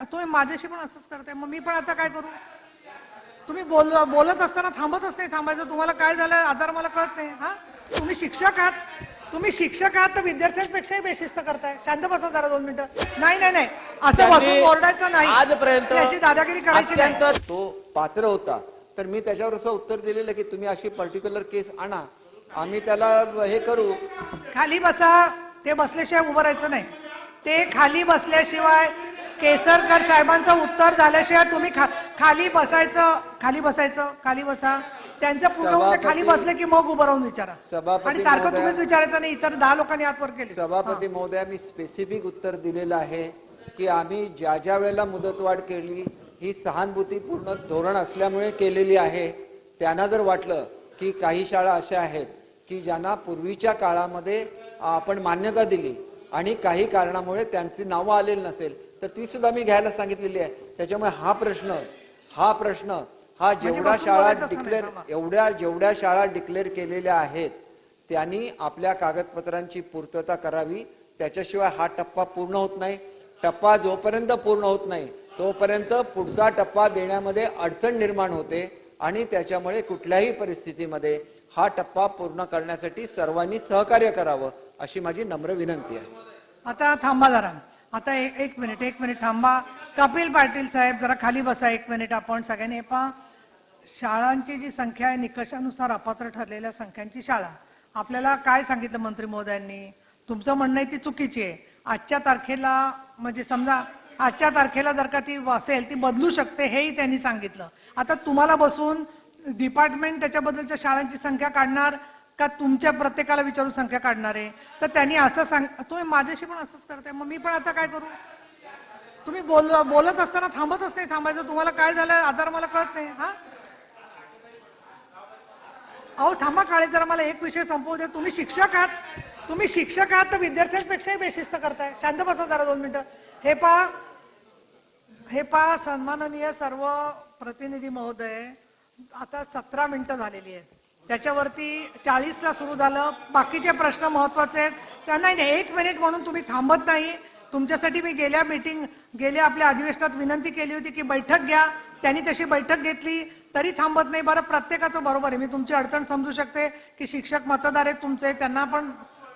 तुम्ही माझ्याशी पण असंच करताय. मग मी पण आता काय करू? तुम्ही बोल बोलत असताना थांबतच नाही थांबायचं. तुम्हाला काय झालं आजार मला कळत नाही. हा? तुम्ही शिक्षक आहात. तुम्ही शिक्षक आहात तर विद्यार्थ्यांपेक्षाही बेशिस्त करताय. शांत बसा जरा दोन मिनिटं. नाही नाही नाही. असं बसून ओरडायचं नाही. आजपर्यंत ही अशी दादागिरी करायची नाही. तो पात्र होता. तर मी त्याच्यावर असं उत्तर दिलेलं की तुम्ही अशी पर्टिक्युलर केस आणा. आम्ही त्याला हे करू. खाली बसा. ते बसल्याशिवाय उभं राहायचं नाही. ते खाली बसल्याशिवाय केसरकर साहेबांचं उत्तर झाल्याशिवाय तुम्ही खा- खाली बसायचं खाली बसायचं खाली बसा. त्यांचं पूर्ण होऊन ते खाली बसले की मग उभं राहून विचारा. सभापती आणि सारखं तुम्हीच विचारायचं नाही इतर दहा लोकांनी आतवर केले. सभापती महोदया मी स्पेसिफिक उत्तर दिलेलं आहे की आम्ही ज्या ज्या वेळेला मुदतवाढ केली ही सहानुभूतीपूर्ण धोरण असल्यामुळे केलेली आहे. त्यांना जर वाटलं की काही शाळा अशा आहेत की ज्यांना पूर्वीच्या काळामध्ये आपण मान्यता दिली आणि काही कारणामुळे त्यांची नावं आलेली नसेल तर ती सुद्धा मी घ्यायला सांगितलेली आहे. त्याच्यामुळे हा प्रश्न हा प्रश्न हा जेवढ्या बसून शाळा डिक्लेअर. एवढ्या जेवढ्या शाळा डिक्लेअर केलेल्या आहेत त्यांनी आपल्या कागदपत्रांची पूर्तता करावी. त्याच्याशिवाय हा टप्पा पूर्ण होत नाही. टप्पा जोपर्यंत पूर्ण होत नाही तोपर्यंत पुढचा टप्पा देण्यामध्ये अडचण निर्माण होते आणि त्याच्यामुळे कुठल्याही परिस्थितीमध्ये हा टप्पा पूर्ण करण्यासाठी सर्वांनी सहकार्य करावं अशी माझी नम्र विनंती आहे. आता थांबा जरा. आता एक एक मिनिट एक मिनिट थांबा. कपिल पाटील साहेब जरा खाली बसा एक मिनिट. आपण सगळ्यांनी हे पहा. शाळांची जी संख्या आहे निकषानुसार अपात्र ठरलेल्या संख्यांची शाळा. आपल्याला काय सांगितलं मंत्री महोदयांनी? तुमचं म्हणणं आहे ती चुकीची आहे. आजच्या तारखेला म्हणजे समजा आजच्या तारखेला जर का ती असेल ती बदलू शकते हेही त्यांनी सांगितलं. आता तुम्हाला बसून डिपार्टमेंट त्याच्याबद्दलच्या शाळांची संख्या काढणार का तुमच्या प्रत्येकाला विचारून संख्या काढणार आहे? तर त्यांनी असं सांग तुम्ही माझ्याशी पण असंच करताय. मग मी पण आता काय करू? तुम्ही बोल बोलत असताना थांबतच नाही. थांबायचं तुम्हाला काय झालं आजार मला कळत नाही. हा? अहो थांबा काळे जरा मला एक विषय संपवू दे तुम्ही शिक्षक आहात. तुम्ही शिक्षक आहात तर विद्यार्थ्यांपेक्षाही बेशिस्त करताय. शांत बसा जरा दोन मिनिटं. हे पा हे पा सन्माननीय सर्व प्रतिनिधी महोदय आता सतरा मिनिटं झालेली आहेत. त्याच्यावरती चाळीसला सुरू झालं. बाकीचे प्रश्न महत्त्वाचे आहेत. त्यांना नाही एक मिनिट म्हणून तुम्ही थांबत नाही. तुमच्यासाठी मी गेल्या मीटिंग गेल्या आपल्या अधिवेशनात विनंती केली होती की बैठक घ्या. त्यांनी तशी बैठक घेतली. तरी थांबत नाही. बरं प्रत्येकाचं बरोबर आहे. मी तुमची अडचण समजू शकते की शिक्षक मतदार आहेत तुमचे. त्यांना पण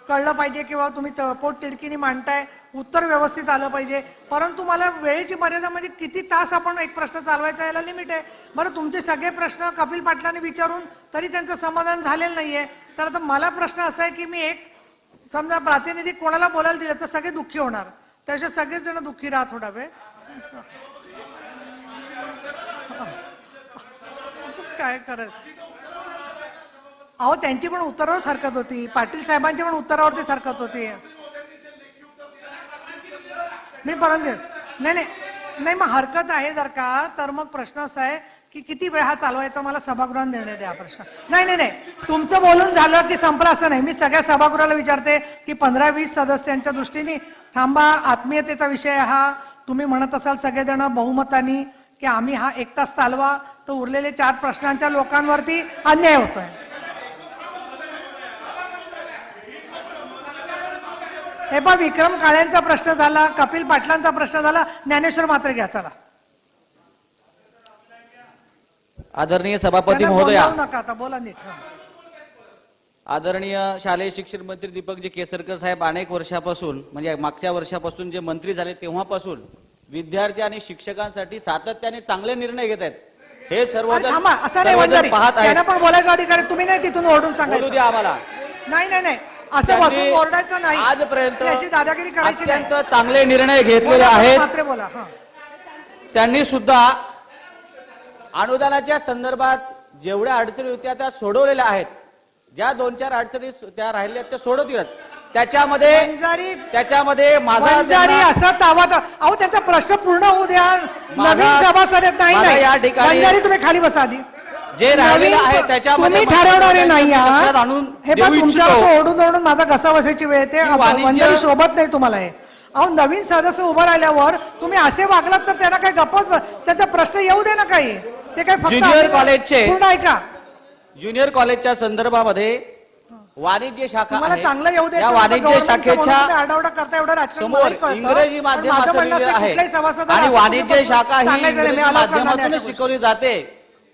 कळलं पाहिजे किंवा तुम्ही पोट तिडकीने मांडताय उत्तर व्यवस्थित आलं पाहिजे. परंतु मला वेळेची मर्यादा म्हणजे किती तास आपण एक प्रश्न चालवायचा याला लिमिट आहे. बरं तुमचे सगळे प्रश्न कपिल पाटलांनी विचारून तरी त्यांचं समाधान झालेलं नाहीये. तर आता मला प्रश्न असा आहे की मी एक समजा प्रातिनिधिक कोणाला बोलायला दिलं तर सगळे दुःखी होणार. त्याच्या सगळेच जण दुःखी राहत थोडा वेळ काय करत अहो त्यांची पण उत्तरावर सरकत होती. पाटील साहेबांची पण उत्तरावरती सरकत होती. मी परत घेत नाही नाही. नाही मग हरकत आहे जर का तर मग प्रश्न असा आहे की किती वेळ हा चालवायचा मला सभागृहात निर्णय द्या प्रश्न. नाही नाही नाही. तुमचं बोलून झालं की संपलं असं नाही. मी सगळ्या सभागृहाला विचारते की पंधरा वीस सदस्यांच्या दृष्टीने थांबा आत्मीयतेचा विषय हा. तुम्ही म्हणत असाल सगळेजण बहुमतानी की आम्ही हा एक तास चालवा. तर उरलेले चार प्रश्नांच्या लोकांवरती अन्याय होतोय. हे पहा विक्रम काळ्यांचा प्रश्न झाला कपिल पाटलांचा प्रश्न झाला ज्ञानेश्वर मात्र घ्या चला. आदरणीय सभापती महोदया. बोलावू नका आता बोला नीट. आदरणीय शालेय शिक्षण मंत्री दीपकजी केसरकर साहेब अनेक वर्षापासून म्हणजे मागच्या वर्षापासून जे मंत्री झाले तेव्हापासून विद्यार्थी आणि शिक्षकांसाठी सातत्याने चांगले निर्णय घेत आहेत. हे वंजारी पाहत पण बोलायचा अधिकार आहे. तुम्ही नाही तिथून सांगायचं. द्या आम्हाला. नाही नाही नाही. असं बसून ओरडायचं नाही. आजपर्यंत अशी दादागिरी करायची अत्यंत चांगले निर्णय घेतलेले आहेत. मात्र बोला त्यांनी सुद्धा अनुदानाच्या संदर्भात जेवढ्या अडचणी होत्या त्या सोडवलेल्या आहेत. ज्या दोन चार अडचणी त्या राहिल्या त्या सोडवतील त्याच्यामध्ये त्याच्यामध्ये माझा असं तावत अहो त्यांचा प्रश्न पूर्ण होऊ द्या. नवीन सभासद नाही या ठिकाणी- तुम्ही खाली बसा आधी. जे राहिलेलं नवीन- आहे त्याच्यामध्ये तुम्ही मला ठरवणारे नाही लक्षात. आणून हे देऊ पण तुमच्या इच्छितो. असं ओढून ओढून माझा घसा बसायची वेळ येते की वाणिज्य- शोभत नाही तुम्हाला हे अहो नवीन सदस्य उभं राहिल्यावर तुम्ही असे वागलात तर त्यांना काही गप्पत त्यांचा प्रश्न येऊ दे ना काही ते काय फक्त ज्युनियर आपल्याला- कॉलेजचे- पूर्ण ऐका ज्युनियर कॉलेजच्या संदर्भामध्ये वाणिज्य शाखा तुम्हाला आहे. चांगलं येऊ या द्यायचं वाणिज्य शाखेच्या आरडाओरडा करता एवढं राजकारण समोर मलाही कळतं. इंग्रजी पण म्हणणं असं कुठल्याही सभासदाला आणि असं वाणिज्य तुम्ही शाखा ही सांगायचं नाही, मी इंग्रजी allow करणार नाही माध्यमातूनच अशा शिकवली जाते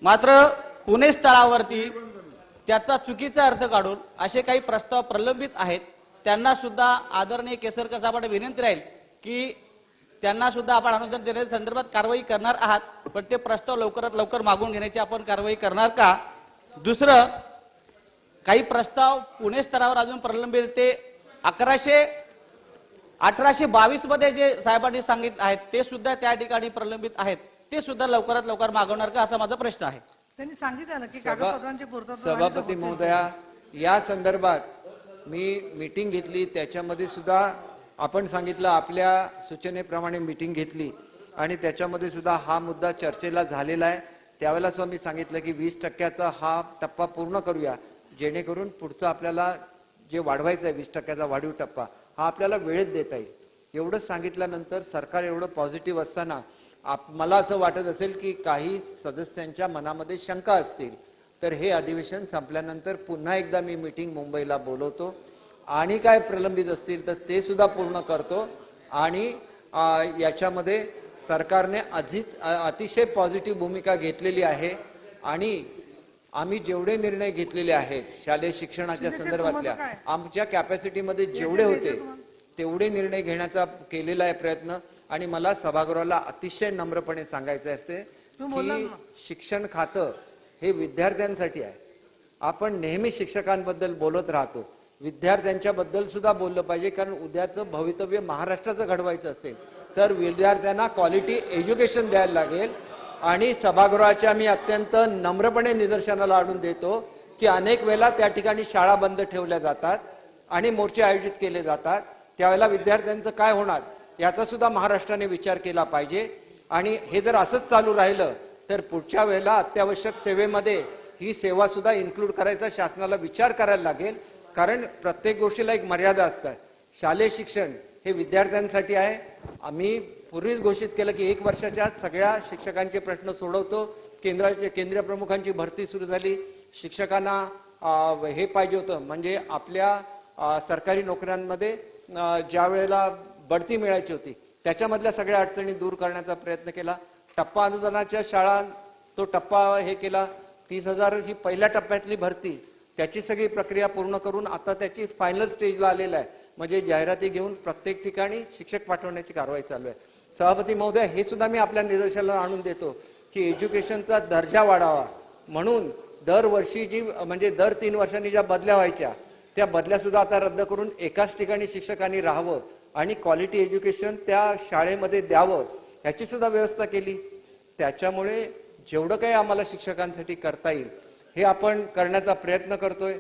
मात्र पुणे स्तरावरती त्याचा चुकीचा अर्थ काढून असे काही प्रस्ताव प्रलंबित आहेत. त्यांना सुद्धा आदरणीय केसरकर साहेबांना विनंती राहील की त्यांना सुद्धा आपण अनुदान देण्याच्या संदर्भात कारवाई करणार आहात पण ते प्रस्ताव लवकरात लवकर मागून घेण्याची आपण कारवाई करणार का? दुसरं काही प्रस्ताव पुणे स्तरावर अजून प्रलंबित ते अकराशे अठराशे बावीसमध्ये जे साहेबांनी सांगितलं आहेत ते सुद्धा त्या ठिकाणी प्रलंबित आहेत. ते सुद्धा लवकरात लवकर मागवणार का? असा माझा प्रश्न आहे. त्यांनी सांगितलं ना की कागदपत्रांची पूर्तता सभापती. महोदया या संदर्भात मी मीटिंग घेतली. त्याच्यामध्ये सुद्धा आपण सांगितलं आपल्या सूचनेप्रमाणे मीटिंग घेतली. आणि त्याच्यामध्ये सुद्धा हा मुद्दा चर्चेला झालेला आहे. त्यावेळेला सुद्धा मी सांगितलं की वीस टक्क्याचा हा टप्पा पूर्ण करूया. जेणेकरून पुढचं आपल्याला जे वाढवायचं आहे वीस टक्क्याचा वाढीव टप्पा हा आपल्याला वेळेत देता येईल. एवढं सांगितल्यानंतर सरकार एवढं पॉझिटिव्ह असताना आप मला असं वाटत असेल की काही सदस्यांच्या मनामध्ये शंका असतील. तर हे अधिवेशन संपल्यानंतर पुन्हा एकदा मी मीटिंग मुंबईला बोलवतो. आणि काय प्रलंबित असतील तर ते सुद्धा पूर्ण करतो. आणि याच्यामध्ये सरकारने अधिक अतिशय पॉझिटिव्ह भूमिका घेतलेली आहे. आणि आम्ही जेवढे निर्णय घेतलेले आहेत शालेय शिक्षणाच्या संदर्भातल्या? आमच्या कॅपॅसिटीमध्ये जेवढे होते तेवढे निर्णय घेण्याचा केलेला आहे प्रयत्न. आणि मला सभागृहाला अतिशय नम्रपणे सांगायचं असते की. शिक्षण खातं हे विद्यार्थ्यांसाठी आहे. आपण नेहमी शिक्षकांबद्दल बोलत राहतो. विद्यार्थ्यांच्या बद्दल सुद्धा बोललं पाहिजे कारण उद्याचं भवितव्य महाराष्ट्राचं घडवायचं असेल तर विद्यार्थ्यांना क्वालिटी एज्युकेशन द्यायला लागेल. आणि सभागृहाच्या मी अत्यंत नम्रपणे निदर्शनाला आणून देतो की अनेक वेळेला त्या ठिकाणी शाळा बंद ठेवल्या जातात आणि मोर्चे आयोजित केले जातात. त्यावेळेला विद्यार्थ्यांचं काय होणार? याचा सुद्धा महाराष्ट्राने विचार केला पाहिजे. आणि हे जर असंच चालू राहिलं तर पुढच्या वेळेला अत्यावश्यक सेवेमध्ये ही सेवा सुद्धा इन्क्लूड करायचा शासनाला विचार करायला लागेल. कारण प्रत्येक गोष्टीला एक मर्यादा असतात. शालेय शिक्षण हे विद्यार्थ्यांसाठी आहे. आम्ही पूर्वीच घोषित केलं की एक वर्षाच्या आत सगळ्या शिक्षकांचे प्रश्न सोडवतो. केंद्राचे केंद्रीय प्रमुखांची भरती सुरू झाली. शिक्षकांना हे पाहिजे होतं. म्हणजे आपल्या सरकारी नोकऱ्यांमध्ये ज्या वेळेला बढती मिळायची होती. त्याच्यामधल्या सगळ्या अडचणी दूर करण्याचा प्रयत्न केला. टप्पा अनुदानाच्या शाळा तो टप्पा हे केला. तीस हजार ही पहिल्या टप्प्यातली भरती. त्याची सगळी प्रक्रिया पूर्ण करून आता त्याची फायनल स्टेजला आलेला आहे. म्हणजे जाहिराती घेऊन प्रत्येक ठिकाणी शिक्षक पाठवण्याची कारवाई चालू आहे. सभापती महोदय हे सुद्धा मी आपल्या निदर्शनाला आणून देतो की एज्युकेशनचा दर्जा वाढावा. म्हणून दरवर्षी जी म्हणजे दर तीन वर्षांनी ज्या बदल्या व्हायच्या त्या बदल्या सुद्धा आता रद्द करून एकाच ठिकाणी शिक्षकांनी राहावं. आणि क्वालिटी एज्युकेशन त्या शाळेमध्ये द्यावं ह्याची सुद्धा व्यवस्था केली. त्याच्यामुळे जेवढं काही आम्हाला शिक्षकांसाठी करता येईल हे आपण करण्याचा प्रयत्न करतोय.